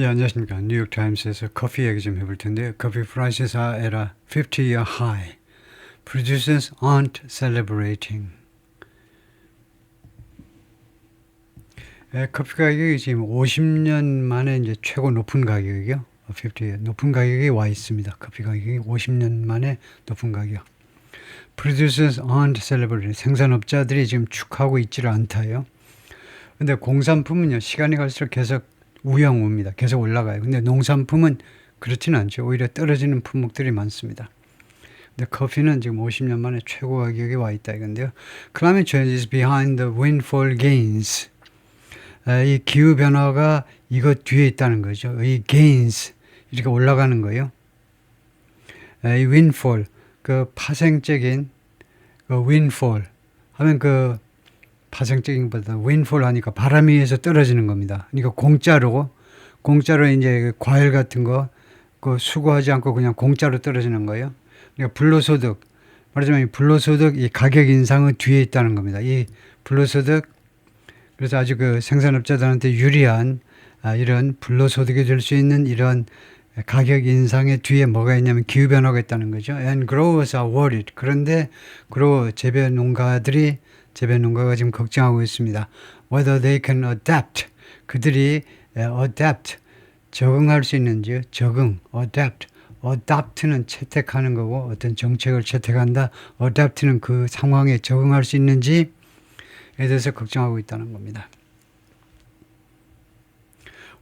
예, 안녕하십니까. 뉴욕 타임스에서 커피 얘기 좀 해볼 텐데요. 커피 at a 50-year high. Producers aren't celebrating. 예, 커피 가격이 지금 50년 만에 이제 최고 높은 가격이요. 50 높은 가격이 와 있습니다. 커피 가격이 50년 만에 높은 가격. Producers aren't celebrating. 생산업자들이 지금 축하하고 있지를 않다요. 근데 공산품은요, 시간이 갈수록 계속 우영우입니다. 계속 올라가요. 근데 농산품은 그렇지는 않죠. 오히려 떨어지는 품목들이 많습니다. 근데 커피는 지금 50년 만에 최고 가격에 와 있다 이건데요. Climate change is behind the windfall gains. 아, 이 기후 변화가 이것 뒤에 있다는 거죠. 이 gains 이렇게 올라가는 거예요. 아, 이 windfall 그 파생적인 그 windfall 하면 그 파생적인 것보다 windfall 하니까 바람에 의해서 떨어지는 겁니다. 그러니까 공짜로 공짜로 이제 그 과일 같은 거 그 수고하지 않고 그냥 공짜로 떨어지는 거예요. 그러니까 불로소득 말하자면 이 불로소득 이 가격 인상은 뒤에 있다는 겁니다. 이 불로소득 그래서 아주 그 생산업자들한테 유리한 아, 이런 불로소득이 될 수 있는 이런 가격 인상의 뒤에 뭐가 있냐면 기후 변화가 있다는 거죠. And growers are worried. 그런데 그로 재배 농가들이 재배 농가가 지금 걱정하고 있습니다. Whether they can adapt. 그들이 에, adapt 적응할 수 있는지 적응 adapt. adapt는 채택하는 거고 어떤 정책을 채택한다. adapt는 그 상황에 적응할 수 있는지에 대해서 걱정하고 있다는 겁니다.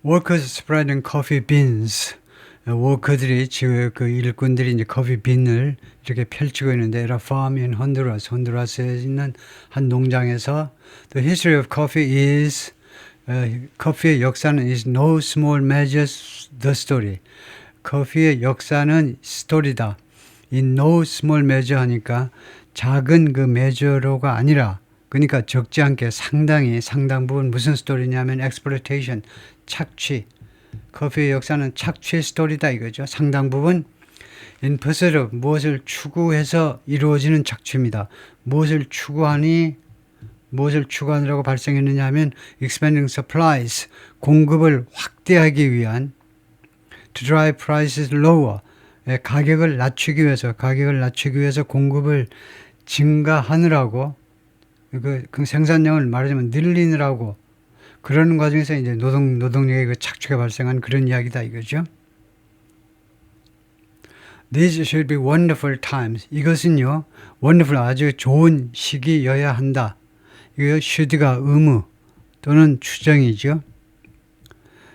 Workers spreading coffee beans. 워커들이 지금 그 일꾼들이 이제 커피 빈을 이렇게 펼치고 있는데 in Honduras, 혼두라스에 있는 한 농장에서 the history of coffee is 어, 커피의 역사는 is no small measure the story. 커피의 역사는 스토리다. in no small measure 하니까 작은 그 메저로가 아니라 그러니까 적지 않게 상당히 상당 부분 무슨 스토리냐면 exploitation 착취 커피의 역사는 착취의 스토리다 이거죠. 상당 부분 of 무엇을 추구해서 이루어지는 착취입니다. 무엇을 추구하니 무엇을 추구하느라고 발생했느냐 하면 expanding supplies 공급을 확대하기 위한 to drive prices lower 예, 가격을 낮추기 위해서 가격을 낮추기 위해서 공급을 증가하느라고 그, 그 생산량을 말하자면 늘리느라고 그러는 과정에서 이제 노동 노동력의 그 착취가 발생한 그런 이야기다 이거죠. These should be wonderful times. 이것은요, wonderful 아주 좋은 시기여야 한다. 이거 should가 의무 또는 추정이죠.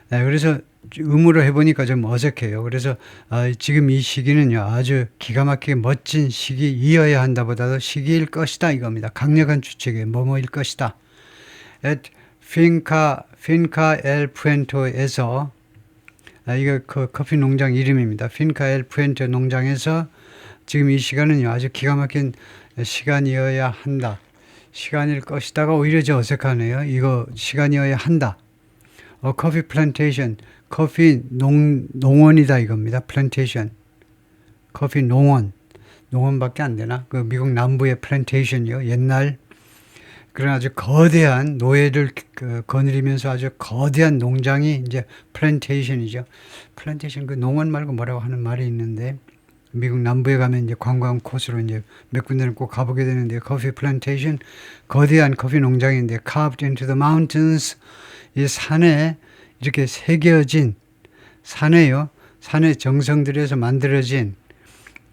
네, 그래서 의무로 해보니까 좀 어색해요. 그래서 아, 지금 이 시기는요 아주 기가 막히게 멋진 시기이어야 한다보다도 시기일 것이다 이겁니다. 강력한 추측에 뭐뭐일 것이다. At 핀카 핀카 엘 푸엔토에서 아, 이거 그 커피 농장 이름입니다. 핀카 엘 푸엔토 농장에서 지금 이 시간은요 아주 기가 막힌 시간이어야 한다. 시간일 것이다가 오히려 저 어색하네요. 이거 시간이어야 한다. 어, 커피 플랜테이션, 커피 농, 농원이다 이겁니다. 플랜테이션. 커피 농원. 농원밖에 안 되나? 그 미국 남부의 플랜테이션이요. 옛날 그런 아주 거대한 노예를 그 거느리면서 아주 거대한 농장이 이제 플랜테이션이죠. 플랜테이션 그 농원 말고 뭐라고 하는 말이 있는데 미국 남부에 가면 이제 관광 코스로 이제 몇 군데는 꼭 가보게 되는데 커피 플랜테이션 거대한 커피 농장인데 carved into the mountains 이 산에 이렇게 새겨진 산에요. 산의 정성들에서 만들어진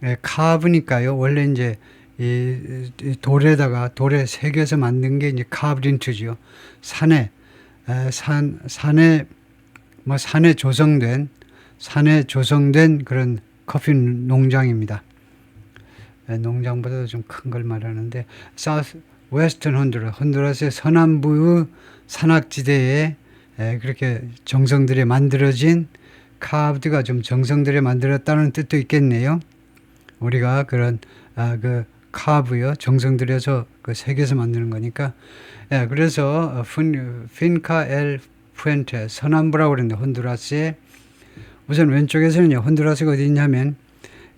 예, 카브니까요. 원래 이제 이, 이 돌에다가 돌에 새겨서 만든 게 이제 카브린트죠. 산에 에, 산 산에 뭐 산에 조성된 산에 조성된 그런 커피 농장입니다. 에, 농장보다도 좀 큰 걸 말하는데 사우스 웨스턴 혼두라 혼두라스의 서남부의 산악지대에 에, 그렇게 정성들이 만들어진 카브드가 좀 정성들이 만들었다는 뜻도 있겠네요. 우리가 그런 아, 그 카브요 정성 들여서 그 색에서 만드는 거니까. 예, 그래서 핀카 엘 푸엔테 서남부라고 그러는데 혼두라스에. 우선 왼쪽에서는요 혼두라스가 어디 있냐면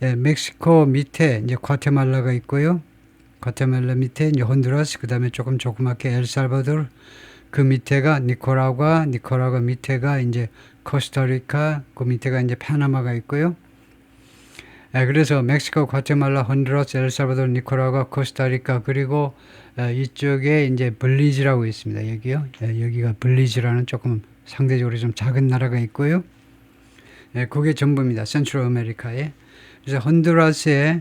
예, 멕시코 밑에 이제 과테말라가 있고요. 과테말라 밑에 이제 혼두라스 그 다음에 조금 조그맣게 엘살바도르 그 밑에가 니코라과 니코라과 밑에가 이제 코스타리카, 그 밑에가 이제 파나마가 있고요. 예, 그래서 멕시코, 과테말라, honduras, 엘살바도르, 니코라과, 코스타리카 그리고 예, 이쪽에 이제 블리즈라고 있습니다. 여기요. 예, 여기가 블리즈라는 조금 상대적으로 좀 작은 나라가 있고요. 예, 그게 전부입니다. 센트럴 아메리카에. 그래서 honduras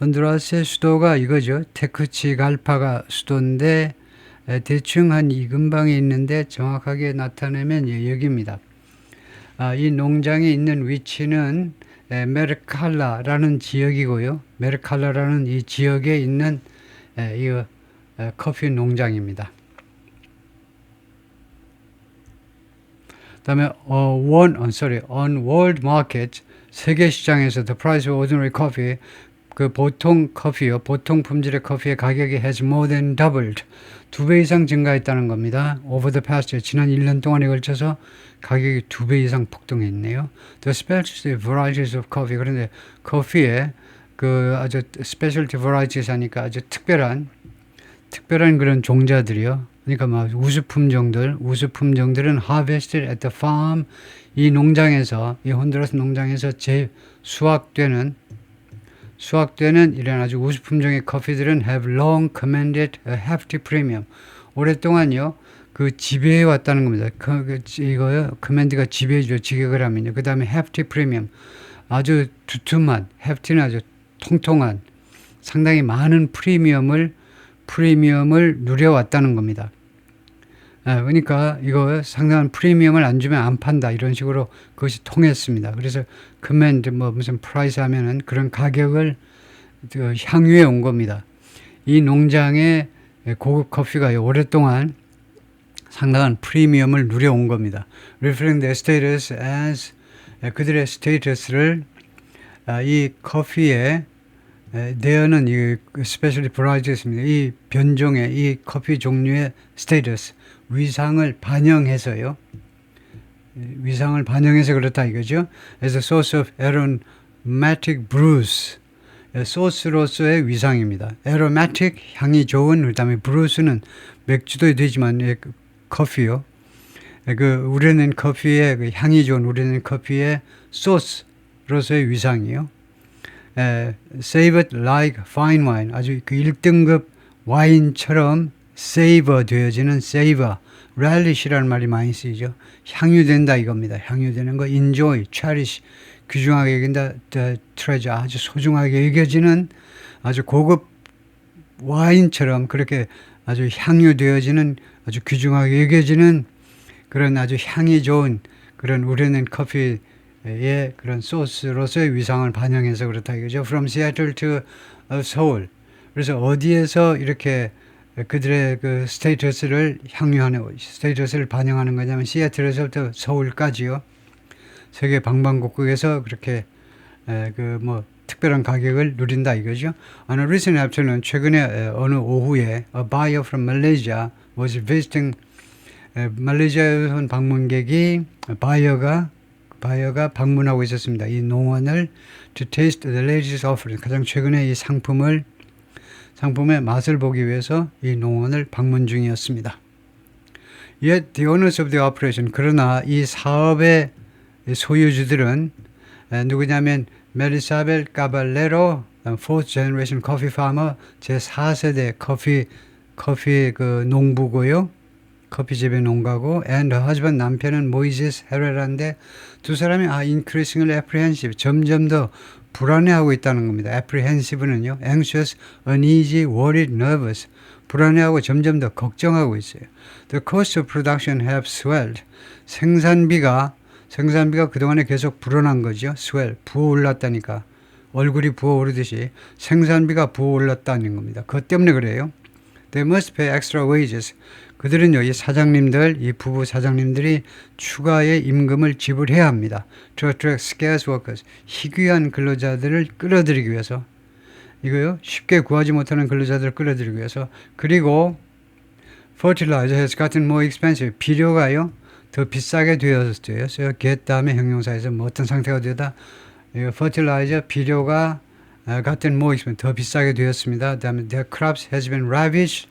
헌두라스의 수도가 이거죠. 테크치갈파가 수도인데 에, 대충 한 이 근방에 있는데 정확하게 나타내면 예, 여기입니다. 아, 이 농장에 있는 위치는 에, 메르칼라라는 지역이고요. 메르칼라라는 이 지역에 있는 에, 이 에, 커피 농장입니다. 그다음에 어, one, oh, sorry, on world market 세계 시장에서 the price of ordinary coffee 그 보통 커피요, 보통 품질의 커피의 가격이 has more than doubled 두 배 이상 증가했다는 겁니다. Over the past year, 지난 1년 동안에 걸쳐서 가격이 두 배 이상 폭등했네요. The specialty varieties of coffee 그런데 커피에 그 아주 specialty varieties 하니까 아주 특별한 특별한 그런 종자들이요. 그러니까 막 우수 품종들, 우수 품종들은 harvested at the farm 이 농장에서 이 혼두라스 농장에서 재 수확되는 수확되는 이런 아주 우수 품종의 커피들은 have long commanded a hefty premium. 오랫동안요 그 지배해 왔다는 겁니다. 그, 그 이거요 커맨드가 지배해줘 지격을 하면요. 그 다음에 hefty premium 아주 두툼한 hefty는 아주 통통한 상당히 많은 프리미엄을 프리미엄을 누려왔다는 겁니다. 아, 그러니까 이거 상당한 프리미엄을 안 주면 안 판다 이런 식으로 그것이 통했습니다. 그래서 커맨드 뭐 무슨 프라이스 하면은 그런 가격을 그 향유해 온 겁니다. 이 농장의 고급 커피가 오랫동안 상당한 프리미엄을 누려온 겁니다. Reflecting their status as 그들의 스테이터스를 아, 이 커피에 대어는 이 스페셜리 브라이트였습니다. 이 변종의 이 커피 종류의 스테이터스 위상을 반영해서요. 위상을 반영해서 그렇다 이거죠. As a source of aromatic brews. 소스로서의 위상입니다. aromatic 향이 좋은 그다음에 브루스는 맥주도 되지만 예, 그 커피요. 그 우려낸 커피의 그 향이 좋은 우려낸 커피의 소스로서의 위상이요. 에, savored like fine wine 아주 그 1등급 와인처럼 세이버 되어지는 세이버 렐리시라는 말이 많이 쓰이죠. 향유된다 이겁니다. 향유되는 거 enjoy, cherish 귀중하게 여긴다 treasure 아주 소중하게 여겨지는 아주 고급 와인처럼 그렇게 아주 향유되어지는 아주 귀중하게 여겨지는 그런 아주 향이 좋은 그런 우려낸 커피의 그런 소스로서의 위상을 반영해서 그렇다 이거죠. From Seattle to Seoul. 그래서 어디에서 이렇게 그들의 그 스테이터스를 향유하는 스테이터스를 반영하는 거냐면 시애틀에서부터 서울까지요. 세계 방방곡곡에서 그렇게 그 뭐 특별한 가격을 누린다 이거죠. On a recent afternoon 최근에 어느 오후에 a buyer from Malaysia was visiting 말레이시아에 온 방문객이 바이어가 바이어가 방문하고 있었습니다. 이 농원을 to taste the latest offering 가장 최근에 이 상품을 상품의 맛을 보기 위해서 이 농원을 방문 중이었습니다. Yet the owners of the operation 그러나 이 사업의 소유주들은 누구냐면 메리사벨 까발레로 fourth generation coffee farmer 제 4세대 커피 커피 그 농부고요. 커피집의 농가고 and her husband 남편은 모이세스 헤레라인데 두 사람이 아 increasingly apprehensive 점점 더 불안해하고 있다는 겁니다. apprehensive는요. anxious, uneasy, worried, nervous. 불안해하고 점점 더 걱정하고 있어요. The cost of production have swelled. 생산비가 생산비가 그동안에 계속 불어난 거죠. swell, 부어올랐다니까. 얼굴이 부어오르듯이 생산비가 부어올랐다는 겁니다. 그것 때문에 그래요. They must pay extra wages. 그들은요, 이 사장님들, 이 부부 사장님들이 추가의 임금을 지불해야 합니다. To attract scarce. 희귀한 근로자들을 끌어들이기 위해서. 이거요, 쉽게 구하지 못하는 근로자들을 끌어들이기 위해서. 그리고 fertilizer has gotten more expensive. 비료가요, 더 비싸게 되었어요. get 다음에 형용사에서 뭐 어떤 상태가 되다. fertilizer, 비료가 gotten more expensive. 더 비싸게 되었습니다. 다음에 their crops has been ravished.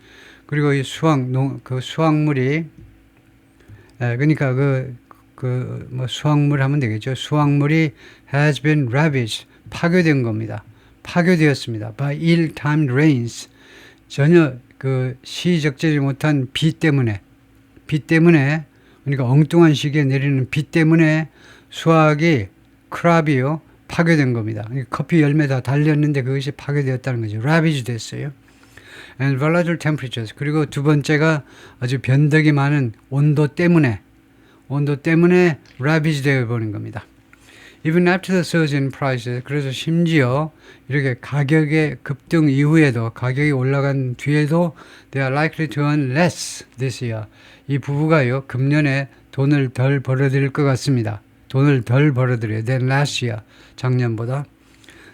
그리고 이 수확 농, 그 수확물이 에, 그러니까 그 그 뭐 수확물 하면 되겠죠. 수확물이 has been ravaged 파괴된 겁니다. 파괴되었습니다. by ill-timed rains 전혀 그 시적절히 못한 비 때문에 비 때문에 그러니까 엉뚱한 시기에 내리는 비 때문에 수확이 크랍이요 파괴된 겁니다. 커피 열매 다 달렸는데 그것이 파괴되었다는 거죠. ravage 됐어요. And volatile temperatures 그리고 두 번째가 아주 변덕이 많은 온도 때문에 온도 때문에 ravage 되어 버린 겁니다. Even after the surge in prices 그래서 심지어 이렇게 가격의 급등 이후에도 가격이 올라간 뒤에도 they are likely to earn less this year. 이 부부가요 금년에 돈을 덜 벌어들일 것 같습니다. 돈을 덜 벌어들여요. than last year 작년보다.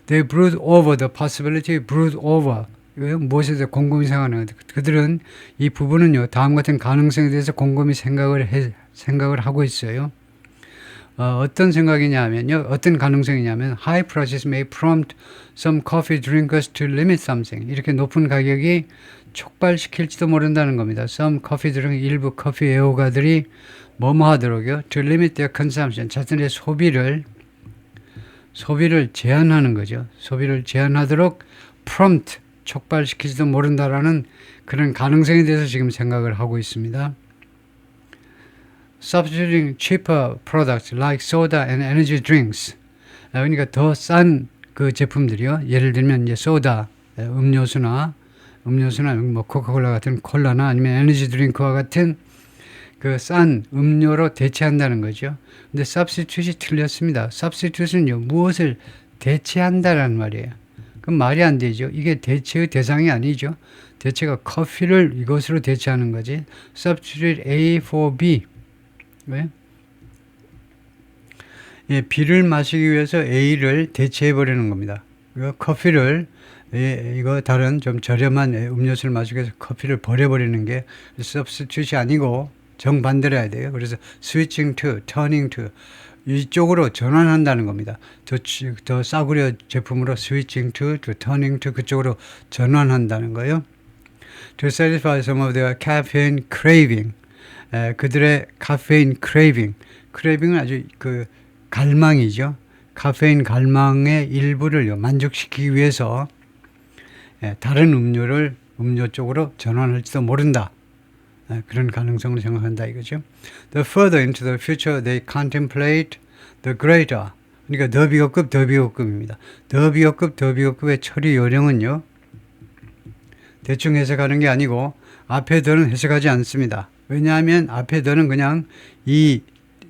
They brood over the possibility, brood over 무엇에 곰곰이 생각하는 그들은 이 부부는요 다음 같은 가능성에 대해서 곰곰이 생각을 해, 생각을 하고 있어요. 어, 어떤 생각이냐면요. 어떤 가능성이냐면 high prices may prompt some coffee drinkers to limit something. 이렇게 높은 가격이 촉발시킬지도 모른다는 겁니다. some coffee drink 일부 커피 애호가들이 뭐뭐 하도록요. to limit their consumption. 자신의 소비를 소비를 제한하는 거죠. 소비를 제한하도록 prompt 촉발시킬지도 모른다라는 그런 가능성에 대해서 지금 생각을 하고 있습니다. substituting cheaper products like soda and energy drinks. 아, 그러니까 더 싼 그 제품들이요. 예를 들면 이제 소다, 음료수나 음료수나 뭐 코카콜라 같은 콜라나 아니면 에너지 드링크와 같은 그 싼 음료로 대체한다는 거죠. 근데 substitute이 틀렸습니다. substitute는요 무엇을 대체한다라는 말이에요. 그럼 말이 안 되죠. 이게 대체의 대상이 아니죠. 대체가 커피를 이것으로 대체하는 거지. substitute A for B. 왜? 예, B를 마시기 위해서 A를 대체해 버리는 겁니다. 이거 커피를 예, 이거 다른 좀 저렴한 음료수를 마시기 위해서 커피를 버려버리는 게 substitute이 아니고 정반대로 해야 돼요. 그래서 switching to, turning to 이쪽으로 전환한다는 겁니다. 더, 더 싸구려 제품으로 switching to, to turning to 그쪽으로 전환한다는 거예요. To satisfy some of their caffeine craving. 에, 그들의 카페인 크레이빙. 크레이빙은 아주 그 갈망이죠. 카페인 갈망의 일부를 만족시키기 위해서 에, 다른 음료를 음료 쪽으로 전환할지도 모른다. 에, 그런 가능성을 생각한다 이거죠. The further into the future they contemplate, the greater. 그러니까 더 비교급, 더 비교급입니다. 더 비교급, 더 비교급의 처리 요령은요. 대충 해석하는 게 아니고 앞에 더는 해석하지 않습니다. 왜냐하면 앞에 더는 그냥 이,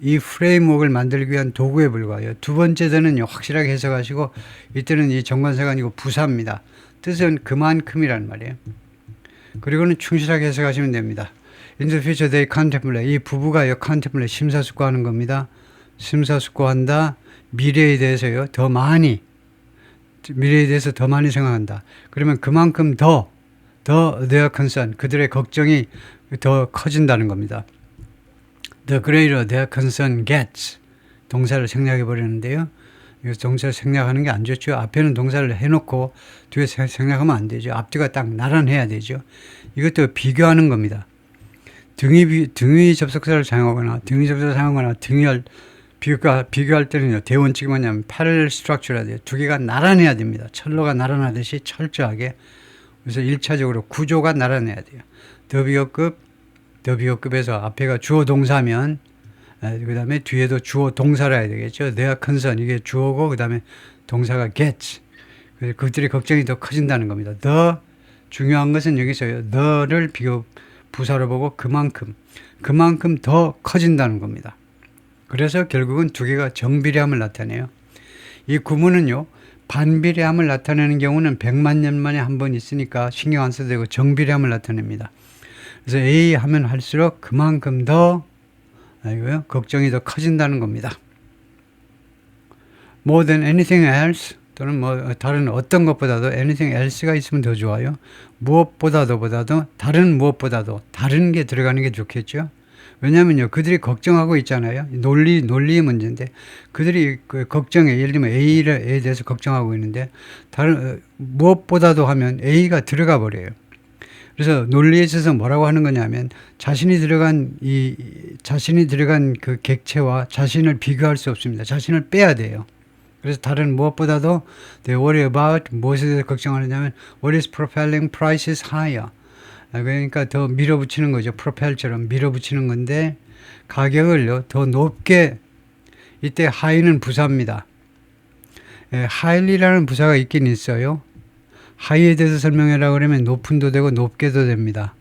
이 프레임워크를 만들기 위한 도구에 불과해요. 두 번째 더는요, 확실하게 해석하시고, 이때는 이 정관사가 아니고 부사입니다. 뜻은 그만큼이란 말이에요. 그리고는 충실하게 해석하시면 됩니다. In the future they contemplate. 이 부부가 요, contemplate, 심사숙고하는 겁니다. 심사숙고한다. 미래에 대해서요, 더 많이, 미래에 대해서 더 많이 생각한다. 그러면 그만큼 더, 더 their concern, 그들의 걱정이 더 커진다는 겁니다. The greater their concern gets. 동사를 생략해 버리는데요. 이거 동사를 생략하는 게 안 좋죠. 앞에는 동사를 해놓고 뒤에 생략하면 안 되죠. 앞뒤가 딱 나란해야 되죠. 이것도 비교하는 겁니다. 등위, 등위 접속사를 사용하거나 등위 접속사를 사용하거나 등위할 비교가, 비교할 때는요, 대원칙이 뭐냐면 parallel structure라 돼요. 두 개가 나란해야 됩니다. 철로가 나란하듯이 철저하게. 그래서 1차적으로 구조가 나란해야 돼요. 더비어급, 더비어급에서 앞에가 주어 동사면, 그 다음에 뒤에도 주어 동사를 해야 되겠죠. 내가 컨선, 이게 주어고, 그 다음에 동사가 gets. 그래서 그들의 걱정이 더 커진다는 겁니다. 더 중요한 것은 여기서요. 더를 비교, 부사로 보고 그만큼, 그만큼 더 커진다는 겁니다. 그래서 결국은 두 개가 정비례함을 나타내요. 이 구문은요, 반비례함을 나타내는 경우는 100만 년 만에 한 번 있으니까 신경 안 써도 되고 정비례함을 나타냅니다. 그래서 A 하면 할수록 그만큼 더 아이고요, 걱정이 더 커진다는 겁니다. More than anything else 또는 뭐 다른 어떤 것보다도 anything else가 있으면 더 좋아요. 무엇보다도 보다도 다른 무엇보다도 다른 게 들어가는 게 좋겠죠. 왜냐면요, 그들이 걱정하고 있잖아요. 논리, 논리의 문제인데, 그들이 그 걱정에, 예를 들면 A를, A에 대해서 걱정하고 있는데, 다른, 어, 무엇보다도 하면 A가 들어가 버려요. 그래서 논리에 있어서 뭐라고 하는 거냐면 자신이 들어간 이 자신이 들어간 그 객체와 자신을 비교할 수 없습니다. 자신을 빼야 돼요. 그래서 다른 무엇보다도 they worry about 무엇에 대해서 걱정하느냐면 what is propelling prices higher. 아, 그러니까 더 밀어붙이는 거죠. 프로펠처럼 밀어붙이는 건데 가격을요 더 높게 이때 하이는 부사입니다. 예, 하일리라는 부사가 있긴 있어요. 하이에 대해서 설명해라 그러면 높은도 되고 높게도 됩니다.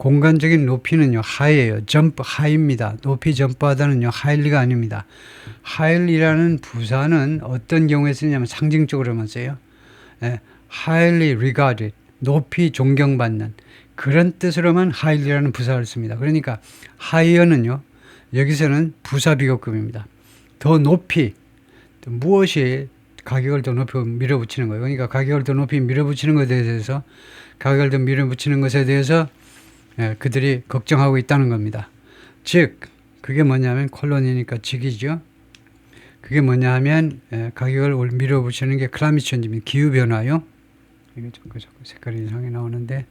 공간적인 높이는요 하이예요. 점프 하이입니다. 높이 점프하다는요 하일리가 아닙니다. 하일리라는 부사는 어떤 경우에 쓰냐면 상징적으로만 써요. 예, highly regarded 높이 존경받는 그런 뜻으로만 highly라는 부사를 씁니다. 그러니까 higher는요 여기서는 부사 비교급입니다. 더 높이 또 무엇이 가격을 더 높이 밀어붙이는 거예요. 그러니까 가격을 더 높이 밀어붙이는 것에 대해서 가격을 더 밀어붙이는 것에 대해서 예, 그들이 걱정하고 있다는 겁니다. 즉 그게 뭐냐면 콜론이니까 직이죠. 그게 뭐냐 하면 예, 가격을 올- 밀어붙이는 게 클라이밋 체인지입니다. 기후 변화요. 이게 자꾸 자꾸 색깔이 이상하게 나오는데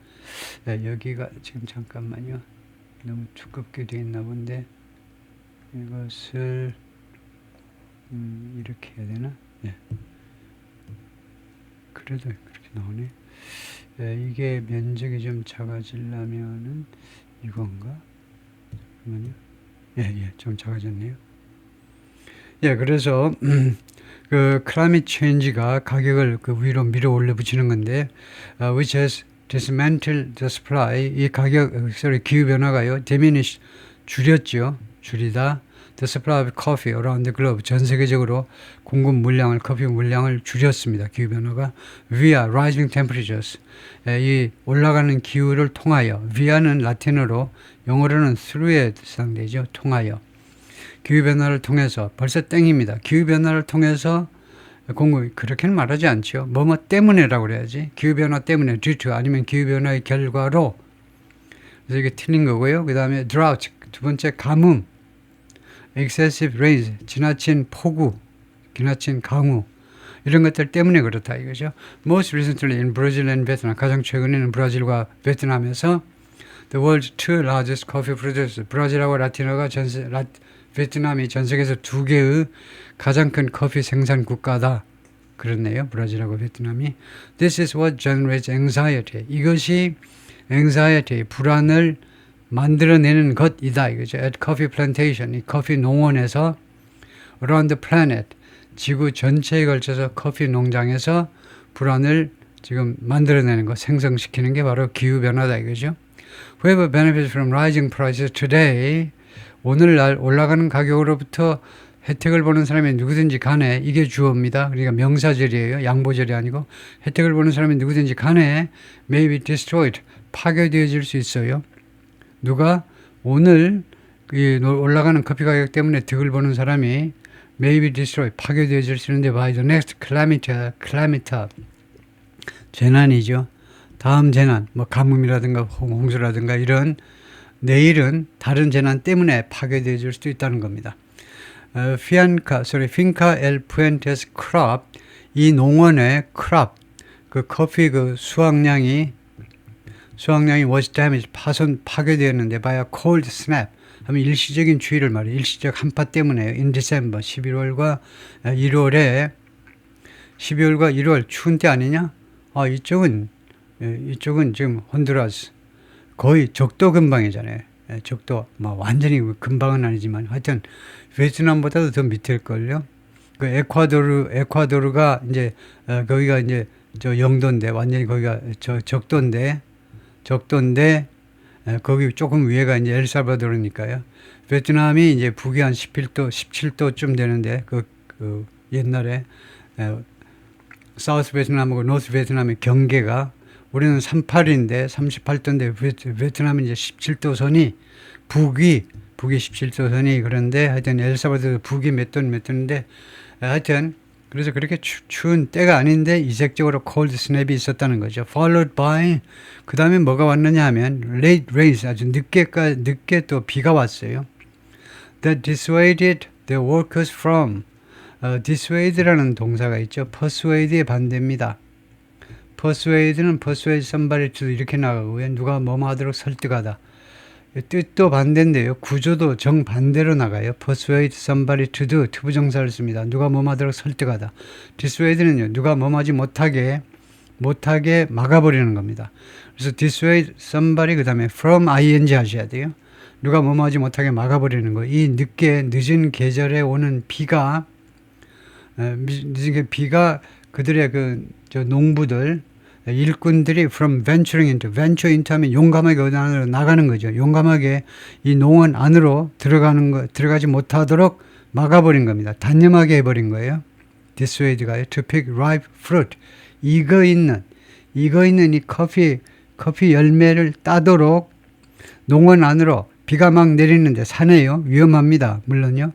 예, 여기가 지금 잠깐만요. 너무 두껍게 되어 있나 본데 이것을 음, 이렇게 해야 되나? 예. 그래도 그렇게 나오네. 예, 이게 면적이 좀 작아지려면은 이건가? 잠깐만요. 예, 예, 좀 작아졌네요. 예, 그래서 음, 그 클라이밋 체인지가 가격을 그 위로 밀어 올려 붙이는 건데, uh, which has dismantled the supply. 이 가격, 어, sorry, 기후 변화가요, diminish 줄였죠, 줄이다. The supply of coffee around the globe. 전 세계적으로 공급 물량을 커피 물량을 줄였습니다. 기후 변화가 via rising temperatures. 에, 이 올라가는 기후를 통하여 via는 라틴어로 영어로는 through에 해당되죠. 통하여. 기후 변화를 통해서 벌써 땡입니다. 기후 변화를 통해서 공급 그렇게는 말하지 않죠. 뭐뭐 때문에라고 그래야지. 기후 변화 때문에 due to 아니면 기후 변화의 결과로 그래서 이게 틀린 거고요. 그다음에 drought 두 번째 가뭄 excessive rains 지나친 폭우 지나친 강우 이런 것들 때문에 그렇다 이거죠. Most recently in Brazil and Vietnam 가장 최근에는 브라질과 베트남에서 the world's two largest coffee producers 브라질하고 라틴어가 전 세 라, 베트남이 전 세계에서 두 개의 가장 큰 커피 생산 국가다. 그렇네요. 브라질하고 베트남이. This is what generates anxiety. 이것이 anxiety, 불안을 만들어내는 것이다. 이거죠. At coffee plantation, 이 커피 농원에서 around the planet, 지구 전체에 걸쳐서 커피 농장에서 불안을 지금 만들어내는 것, 생성시키는 게 바로 기후 변화다. 이거죠. Whoever benefits from rising prices today, 오늘날 올라가는 가격으로부터 혜택을 보는 사람이 누구든지 간에 이게 주어입니다. 그러니까 명사절이에요. 양보절이 아니고 혜택을 보는 사람이 누구든지 간에 may be destroyed 파괴되어질 수 있어요. 누가 오늘 이 올라가는 커피 가격 때문에 득을 보는 사람이 may be destroyed 파괴되어질 수 있는데 by the next calamity, calamity 재난이죠. 다음 재난, 뭐 가뭄이라든가 홍- 홍수라든가 이런 내일은 다른 재난 때문에 파괴되어질 수도 있다는 겁니다. 어, 피안카, sorry, finca el puentes crop 이 농원의 crop 그 커피 그 수확량이 수확량이 was damaged 파손 파괴되었는데 by a cold snap 하면 일시적인 추위를 말해 일시적 한파 때문에 in December 11월과 1월에 12월과 1월 추운 때 아니냐? 아 이쪽은 예, 이쪽은 지금 혼두라스 거의 적도 근방이잖아요. 예, 적도 뭐 완전히 근방은 아니지만 하여튼 베트남보다도 더 밑일 걸요. 그 에콰도르 에콰도르가 이제 어, 거기가 이제 저 영도인데 완전히 거기가 저 적도인데 적도인데 에, 거기 조금 위에가 이제 엘살바도르니까요. 베트남이 이제 북위 한 11도, 17도쯤 되는데 그, 그 옛날에 에, 사우스 베트남하고 노스 베트남의 경계가 우리는 38인데 38도인데 베트, 베트남은 이제 17도 선이 북위 북위 17도 선이 그런데 하여튼 엘살바도르 북위 몇도몇 도인데 하여튼 그래서 그렇게 추, 추운 때가 아닌데 이색적으로 콜드 스냅이 있었다는 거죠. Followed by 그 다음에 뭐가 왔느냐 하면 late rains 아주 늦게까 늦게 또 비가 왔어요. That dissuaded the workers from 어, dissuade라는 동사가 있죠. persuade의 반대입니다. persuade는 persuade somebody to 이렇게 나가고요. 누가 뭐뭐 하도록 설득하다. 뜻도 반대인데요. 구조도 정반대로 나가요. persuade somebody to do 투부정사를 씁니다. 누가 뭐뭐 하도록 설득하다. dissuade는요. 누가 뭐뭐 하지 못하게 못하게 막아버리는 겁니다. 그래서 dissuade somebody 그 다음에 from ing 하셔야 돼요. 누가 뭐뭐 하지 못하게 막아버리는 거. 이 늦게 늦은 계절에 오는 비가 에, 미- 늦은 게 비가 그들의 그 저 농부들 일꾼들이 from venturing into venture into 하면 용감하게 어디 안으로 나가는 거죠. 용감하게 이 농원 안으로 들어가는 거 들어가지 못하도록 막아버린 겁니다. 단념하게 해버린 거예요. dissuade가요. to pick ripe fruit 익어 있는 익어 있는 이 커피 커피 열매를 따도록 농원 안으로 비가 막 내리는데 산에요. 위험합니다. 물론요.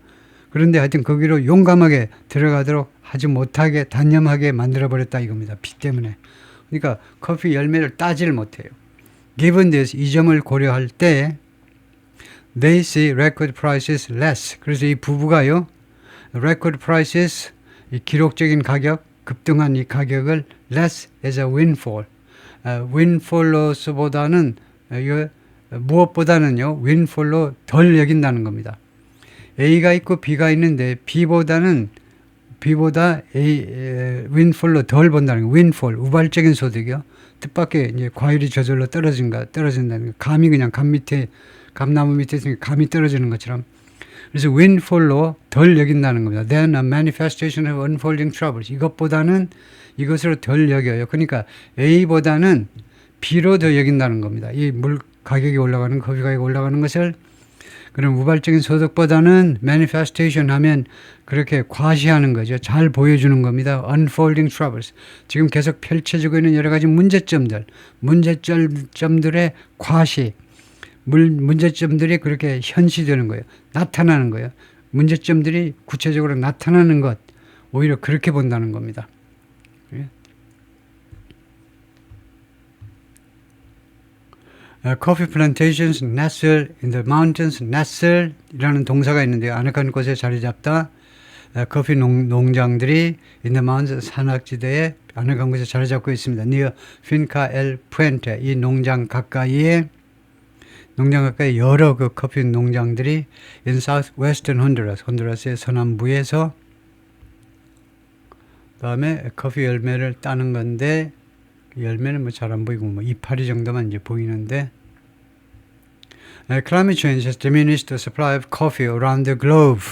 그런데 하여튼 거기로 용감하게 들어가도록 하지 못하게 단념하게 만들어 버렸다 이겁니다. 비 때문에. 그러니까 커피 열매를 따지를 못해요. Given this 이 점을 고려할 때 they see record prices less. 그래서 이 부부가요. record prices 이 기록적인 가격 급등한 이 가격을 less as a windfall. 어, windfall로서보다는 어, 이거 무엇보다는요. windfall로 덜 여긴다는 겁니다. A가 있고 B가 있는데 B보다는 B보다 A 에, 윈폴로 덜 본다는 거. 윈폴 우발적인 소득이요. 뜻밖의 이제 과일이 저절로 떨어진가 떨어진다는 거. 감이 그냥 감 밑에 감나무 밑에 있으니까 감이 떨어지는 것처럼. 그래서 윈폴로 덜 여긴다는 겁니다. Then a manifestation of unfolding troubles. 이것보다는 이것으로 덜 여겨요. 그러니까 A보다는 B로 더 여긴다는 겁니다. 이 물 가격이 올라가는 커피 가격이 올라가는 것을 그런 우발적인 소득보다는 manifestation 하면 그렇게 과시하는 거죠. 잘 보여주는 겁니다. unfolding troubles. 지금 계속 펼쳐지고 있는 여러 가지 문제점들, 문제점들의 과시, 물, 문제점들이 그렇게 현시되는 거예요. 나타나는 거예요. 문제점들이 구체적으로 나타나는 것, 오히려 그렇게 본다는 겁니다. 예. 어, coffee plantations nestle in the mountains. nestle이라는 동사가 있는데요. 아늑한 곳에 자리 잡다. 어, 커피 농, 농장들이 in the mountains 산악지대에 아늑한 곳에 자리 잡고 있습니다. near Finca el Puente. 이 농장 가까이에 농장 가까이 여러 그 커피 농장들이 in southwestern Honduras, 혼두라스의 서남부에서 그다음에 커피 열매를 따는 건데 열매는 뭐 잘 안 보이고 뭐 이파리 정도만 이제 보이는데 에, climate change has diminished the supply of coffee around the globe.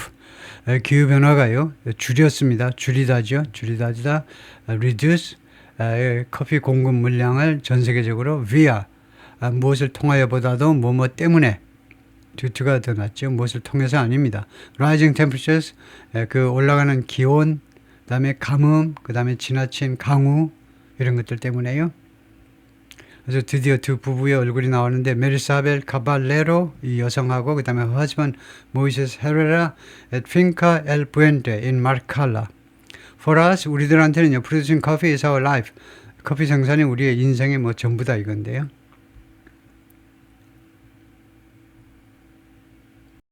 에, 기후 변화가요 줄였습니다. 줄이다죠. 줄이다지다 에, reduce 에, 커피 공급 물량을 전 세계적으로 via 아, 무엇을 통하여보다도 뭐뭐 때문에 듀트가 더 낫죠. 무엇을 통해서 아닙니다. rising temperatures 에, 그 올라가는 기온 그다음에 가뭄 그다음에 지나친 강우 이런 것들 때문에요. 그래서 드디어 두 부부의 얼굴이 나오는데 메리사벨 카발레로 이 여성하고 그다음에 husband 모이세스 헤레라 at Finca El Puente in Marcala. For us 우리들한테는요 producing coffee is our life. 커피 생산이 우리의 인생의 뭐 전부다 이건데요.